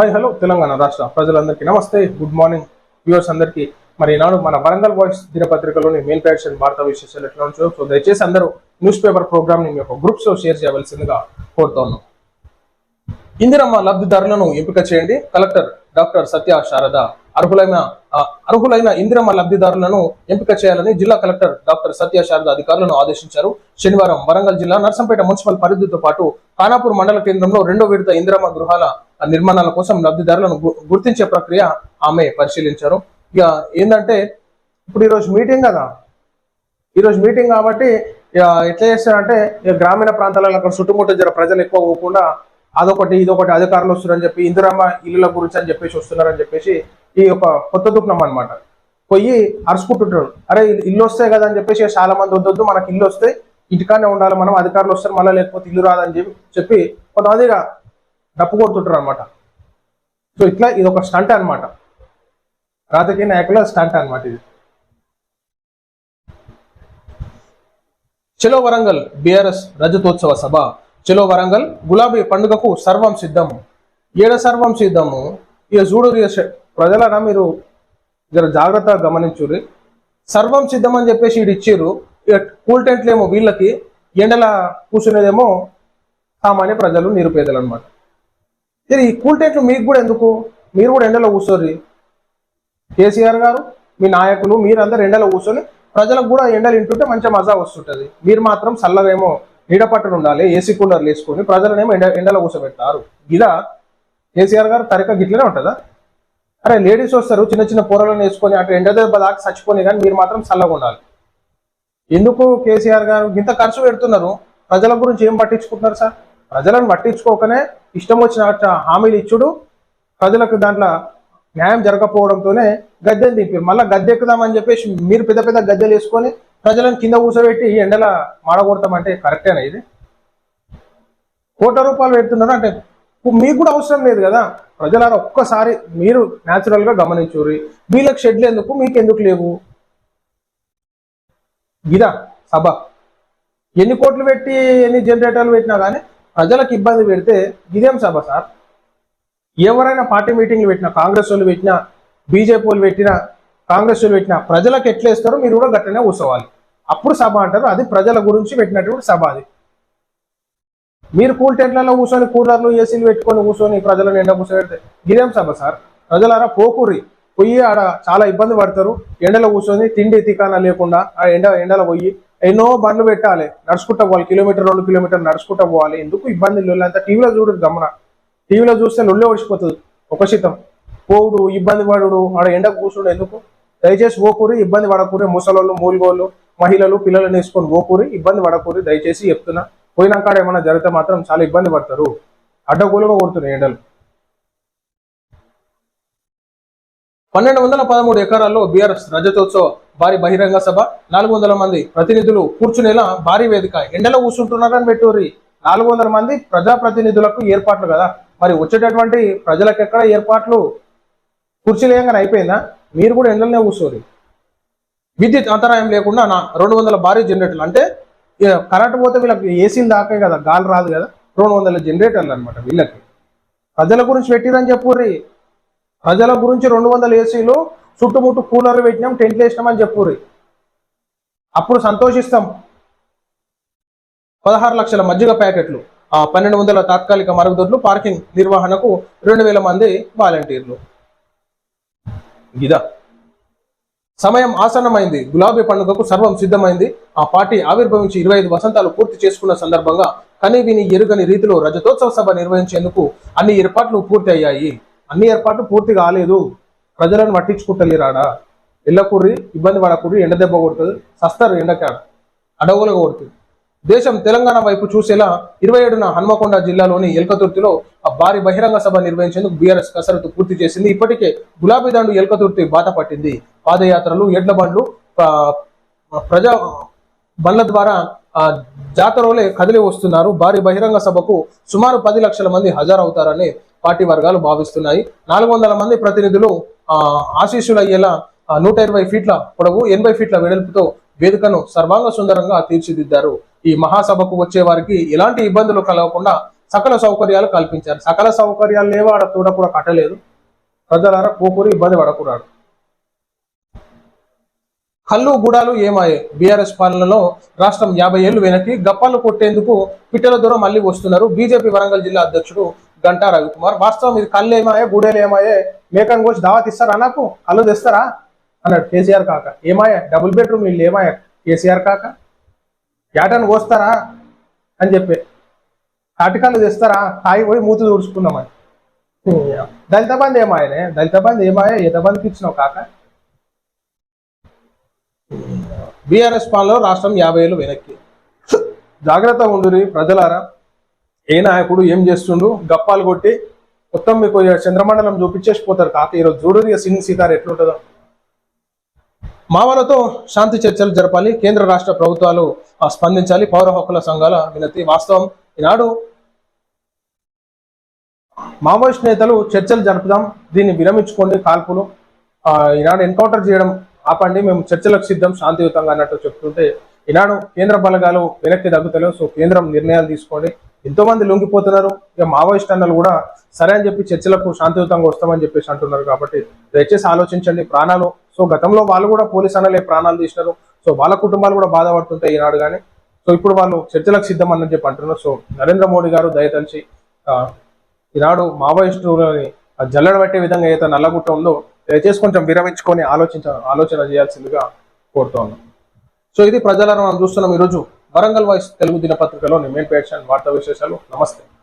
Hi hello Telangana రాష్ట్ర ప్రజలందరికీ నమస్తే. Good morning. వ్యూవర్స్ అందరికీ మరి ఈనాడు మన వరంగల్ వాయిస్ దినపత్రికలోని మెయిన్ ప్యాక్షన్ వార్తా విశేషాలు ఎట్లా ఉంచో సో దయచేసి అందరూ న్యూస్ పేపర్ ప్రోగ్రామ్ని మీ యొక్క గ్రూప్స్లో షేర్ చేయవలసిందిగా కోరుతున్నాం ఇందిరమ్మ లబ్ధిదారులను ఎంపిక చేయండి. Collector doctor Satya Sharada. అర్హులైన అర్హులైన ఇందిరమ్మ లబ్ధిదారులను ఎంపిక చేయాలని జిల్లా కలెక్టర్ డాక్టర్ సత్య శారద అధికారులను ఆదేశించారు. శనివారం వరంగల్ జిల్లా నర్సంపేట మున్సిపల్ పరిధితో పాటు ఖానాపూర్ మండల కేంద్రంలో రెండో విడత ఇందిరమ్మ గృహాల నిర్మాణాల కోసం లబ్ధిదారులను గు- గుర్తించే ప్రక్రియ ఆమె పరిశీలించారు. ఇక ఏంటంటే ఇప్పుడు ఈరోజు మీటింగ్ కదా. ఈరోజు మీటింగ్ కాబట్టి ఇక ఎట్లా చేస్తారంటే ఇక గ్రామీణ ప్రాంతాలలో అక్కడ చుట్టుముట్టు జర ప్రజలు ఎక్కువ పోకుండా అదొకటి ఇదొకటి అధికారులు వస్తున్నారని చెప్పి ఇందిరమ్మ ఇల్లుల గురించి అని చెప్పేసి వస్తున్నారని చెప్పేసి ఈ యొక్క కొత్త దుఃఖం అనమాట పోయి అరుచుకుంటుంటారు. అరే ఇల్లు- ఇల్లు వస్తాయి కదా అని చెప్పేసి చాలా మంది వద్దొద్దు మనకి ఇల్లు వస్తే ఇంటికానే ఉండాలి మనం అధికారులు వస్తారు మళ్ళీ లేకపోతే ఇల్లు రాదని చెప్పి చెప్పి కొంతమంది ఇక డప్పు కొడుతుంటారు అనమాట సో ఇట్లా ఇది ఒక స్టంట్ అన్నమాట. రాజకీయ నాయకుల స్టంట్ అన్నమాట ఇది. చెలో వరంగల్ బిఆర్ఎస్ రజతోత్సవ సభ. చలో వరంగల్ గులాబీ పండుగకు సర్వం సిద్ధము ఏడ సర్వం సిద్ధము? ఇక చూడు ప్రజలనా మీరు జర జాగ్రత్తగా గమనించుర్రి. సర్వం సిద్ధం అని చెప్పేసి ఇటు ఇచ్చిర్రు. ఇక కూల్ టెంట్లు ఏమో వీళ్ళకి ఎండల కూర్చునేదేమో సామాన్య ప్రజలు నిరుపేదలు అనమాట ఇది ఈ కూల్ టెంట్లు మీకు కూడా ఎందుకు? మీరు కూడా ఎండలో కూర్చోర్రి కేసీఆర్ గారు మీ నాయకులు మీరందరూ ఎండలో కూర్చొని ప్రజలకు కూడా ఎండలు ఇంటుంటే మంచి మజా వస్తుంటుంది. మీరు మాత్రం చల్లగా ఏమో పట్టలు ఉండాలి ఏసీ కూలర్లు వేసుకొని ప్రజలనేమో ఎండ ఎండలో కూర్చోబెడతారు. ఇదా కేసీఆర్ గారు తరిక గిట్లనే ఉంటుందా? అరే లేడీస్ వస్తారు చిన్న చిన్న పొరలను వేసుకొని అటు ఎండ దెబ్బ దాకా చచ్చిపోయి కానీ మీరు మాత్రం చల్లగా ఉండాలి. ఎందుకు కేసీఆర్ గారు ఇంత ఖర్చు పెడుతున్నారు? ప్రజల గురించి ఏం పట్టించుకుంటున్నారు సార్? ప్రజలను పట్టించుకోకనే ఇష్టం వచ్చిన హామీలు ఇచ్చుడు ప్రజలకు దాంట్లో న్యాయం జరగకపోవడంతోనే గద్దెలు దింపారు. మళ్ళీ గద్దె ఎక్కుదామని చెప్పేసి మీరు పెద్ద పెద్ద గద్దెలు వేసుకొని ప్రజలను కింద కూర్చోబెట్టి ఎండల మాడగొడతామంటే కరెక్టేనా ఇది? కోట్ల రూపాయలు పెడుతున్నారు అంటే మీకు కూడా అవసరం లేదు కదా. ప్రజలారా ఒక్కసారి మీరు న్యాచురల్గా గమనించుర్రి వీళ్ళకి షెడ్లు ఎందుకు? మీకు ఎందుకు లేవు? ఇదా సభ. ఎన్ని కోట్లు పెట్టి ఎన్ని జనరేటర్లు పెట్టినా కానీ ప్రజలకు ఇబ్బంది పెడితే ఇదేం సభ సార్? ఎవరైనా పార్టీ మీటింగ్లు పెట్టినా కాంగ్రెస్ వాళ్ళు పెట్టినా బీజేపీ వాళ్ళు పెట్టినా కాంగ్రెస్ పెట్టిన ప్రజలకు ఎట్లేస్తారో మీరు కూడా గట్లనే కూర్చోవాలి. అప్పుడు సభ అంటారు అది ప్రజల గురించి పెట్టినటువంటి సభ అది. మీరు కూల్ టెంట్లలో కూర్చొని కూలర్లు ఏసీలు పెట్టుకొని కూర్చొని ప్రజలను ఎండ కూర్చోబెడితే ఇదేం సభ సార్? ప్రజలారా పోకూరి. పోయి ఆడ చాలా ఇబ్బంది పడతారు. ఎండలో కూర్చొని తిండి తికానా లేకుండా ఆ ఎండ ఎండలో పోయి ఎన్నో బండ్లు పెట్టాలి. నడుచుకుంటా పోవాలి. కిలోమీటర్ రెండు కిలోమీటర్ నడుచుకుంటా పోవాలి. ఎందుకు ఇబ్బంది అంత టీవీలో చూడరు గమన. టీవీలో చూస్తే లొల్లే ఒడిచిపోతుంది ఒక శితం. పోవుడు ఇబ్బంది పడుడు ఆడ ఎండకు కూర్చుడు ఎందుకు? దయచేసి ఓకూరి ఇబ్బంది పడకూరి ముసలోళ్ళు మూలుగోళ్ళు మహిళలు పిల్లలను వేసుకొని ఓకూరి ఇబ్బంది పడకూరి దయచేసి చెప్తున్నా. పోయినాకాడ ఏమైనా జరిగితే మాత్రం చాలా ఇబ్బంది పడతారు. అడ్డగోలుగా కొడుతున్నాయి ఎండలు. పన్నెండు వందల పదమూడు ఎకరాల్లో బీఆర్ఎస్ రజతోత్సవ భారీ బహిరంగ సభ. నాలుగు వందల మంది ప్రతినిధులు కూర్చునేలా భారీ వేదిక. ఎండలో కూర్చుంటున్నారని పెట్టుర్రి. నాలుగు వందల మంది ప్రజాప్రతినిధులకు ఏర్పాట్లు కదా. మరి వచ్చేటటువంటి ప్రజలకు ఎక్కడ ఏర్పాట్లు? కుర్చీలేయంగానే అయిపోయిందా? మీరు కూడా ఎండలనే కూర్చోరు. విద్యుత్ అంతరాయం లేకుండా నా రెండు వందల భారీ జనరేటర్లు. అంటే ఇక కరెంట్ పోతే వీళ్ళకి ఏసీలు దాకాయి కదా గాలి రాదు కదా రెండు వందల జనరేటర్లు అనమాట వీళ్ళకి. ప్రజల గురించి పెట్టిరని చెప్పుర్రి. ప్రజల గురించి రెండు వందల ఏసీలు చుట్టుముట్టు కూలర్లు పెట్టినాం టెంట్లు వేసినామని చెప్పుర్రి. అప్పుడు సంతోషిస్తాం. పదహారు లక్షల మజ్జిగ ప్యాకెట్లు ఆ పన్నెండు వందల తాత్కాలిక మరుగుదొడ్లు పార్కింగ్ నిర్వహణకు రెండు వేల మంది వాలంటీర్లు. ఇదా. సమయం ఆసన్నమైంది. గులాబీ పండుగకు సర్వం సిద్ధమైంది. ఆ పార్టీ ఆవిర్భవించి ఇరవై ఐదు వసంతాలు పూర్తి చేసుకున్న సందర్భంగా కనివిని ఎరుగని రీతిలో రజతోత్సవ సభ నిర్వహించేందుకు అన్ని ఏర్పాట్లు పూర్తి అయ్యాయి అన్ని ఏర్పాట్లు పూర్తి కాలేదు. ప్రజలను పట్టించుకుంటలేరాడా? ఎల్లకూర్రి ఇబ్బంది పడకూర్రి ఎండ దెబ్బ కొడుతుంది. సస్తారు ఎండకాడ. అడవులుగా కొడుతుంది. దేశం తెలంగాణ వైపు చూసేలా ఇరవై ఏడున హన్మకొండ జిల్లాలోని ఎల్కతుర్తిలో ఆ భారీ బహిరంగ సభ నిర్వహించేందుకు బీఆర్ఎస్ కసరత్తు పూర్తి చేసింది. ఇప్పటికే గులాబీ దండు ఎల్కతుర్తి బాట పట్టింది. పాదయాత్రలు ఎడ్ల బండ్లు ప్రజా బండ్ల ద్వారా జాతరలే కదిలి వస్తున్నారు. భారీ బహిరంగ సభకు సుమారు పది లక్షల మంది హాజరవుతారని పార్టీ వర్గాలు భావిస్తున్నాయి. నాలుగు వందల మంది ప్రతినిధులు ఆశీస్సులయ్యేలా నూట ఇరవై ఫీట్ల పొడవు ఎనభై ఫీట్ల వెడల్పుతో వేదికను సర్వాంగ సుందరంగా తీర్చిదిద్దారు. ఈ మహాసభకు వచ్చే వారికి ఎలాంటి ఇబ్బందులు కలగకుండా సకల సౌకర్యాలు కల్పించారు. సకల సౌకర్యాలు లేవో ఆడ తోడ కూడా కట్టలేదు. ప్రజలారా పోకూరి ఇబ్బంది పడకూడదు. కళ్ళు గుడాలు ఏమాయే? బీఆర్ఎస్ పాలనలో రాష్ట్రం యాభై ఏళ్ళు వెనక్కి గప్పాలు కొట్టేందుకు పిట్టల దూరం మళ్ళీ వస్తున్నారు. బీజేపీ వరంగల్ జిల్లా అధ్యక్షుడు గంటా రవికుమార్. వాస్తవం ఇది కళ్ళు ఏమాయే గుడేలు ఏమాయే? మేకన్ కోసి దావత్ ఇస్తారా నాకు? కళ్ళు తెస్తారా? అన్నాడు కేసీఆర్ కాక. ఏమాయా? డబుల్ బెడ్రూమ్ ఇల్లు ఏమాయా? కేసీఆర్ కాక. యాటను కోస్తారా అని చెప్పి. అటకాలు తెస్తారా? హాయి పోయి మూతి తుడుచుకుందామని దళిత బంధు ఏమాయనే దళిత బంధు ఏమాయే ఈత బంధుకి ఇచ్చినావు కాక? బీఆర్ఎస్ పాలనలో రాష్ట్రం యాభై ఏళ్ళు వెనక్కి. జాగ్రత్త ఉండురి ప్రజలారా. ఏ నాయకుడు ఏం చేస్తుండు? గప్పాలు కొట్టి మొత్తం మీకు చంద్రమండలం చూపించేసి పోతారు కాక. ఈరోజు చూడురి సింగ్ సీతారు ఎట్లుంటుందో. మావలతో శాంతి చర్చలు జరపాలి. కేంద్ర రాష్ట్ర ప్రభుత్వాలు స్పందించాలి. పౌర హక్కుల సంఘాల వినతి వాస్తవం. ఈనాడు మావోయిస్ట్ నేతలు చర్చలు జరుపుదాం. దీన్ని విరమించుకోండి కాల్పులు. ఈనాడు ఎన్కౌంటర్ చేయడం ఆపండి. మేము చర్చలకు సిద్ధం శాంతియుతంగా అన్నట్టు చెప్తుంటే ఈనాడు కేంద్ర బలగాలు వెనక్కి తగ్గుతలేవు సో కేంద్రం నిర్ణయాలు తీసుకోండి. ఎంతో మంది లొంగిపోతున్నారు. ఇక మావోయిస్ట్ అన్నలు కూడా సరే అని చెప్పి చర్చలకు శాంతియుతంగా వస్తామని చెప్పేసి అంటున్నారు కాబట్టి దయచేసి ఆలోచించండి. ప్రాణాలు సో గతంలో వాళ్ళు కూడా పోలీస్ అనలే ప్రాణాలు తీసినారు. సో వాళ్ళ కుటుంబాలు కూడా బాధపడుతుంటాయి ఈనాడు కానీ. సో ఇప్పుడు వాళ్ళు చర్చలకు సిద్ధం అని చెప్పి అంటున్నారు. సో నరేంద్ర మోడీ గారు దయతలిచి ఈనాడు మావోయిస్టులని జల్లడ పట్టే విధంగా ఏదైతే నల్లగుట్ట ఉందో దయచేసి కొంచెం విరమించుకొని ఆలోచించ ఆలోచన చేయాల్సిందిగా కోరుతా ఉన్నాం. సో ఇది ప్రజలను మనం చూస్తున్నాం ఈరోజు వరంగల్ వాయిస్ తెలుగు దినపత్రికలోని మెయిన్ పేషన్ వార్తా విశేషాలు. నమస్తే.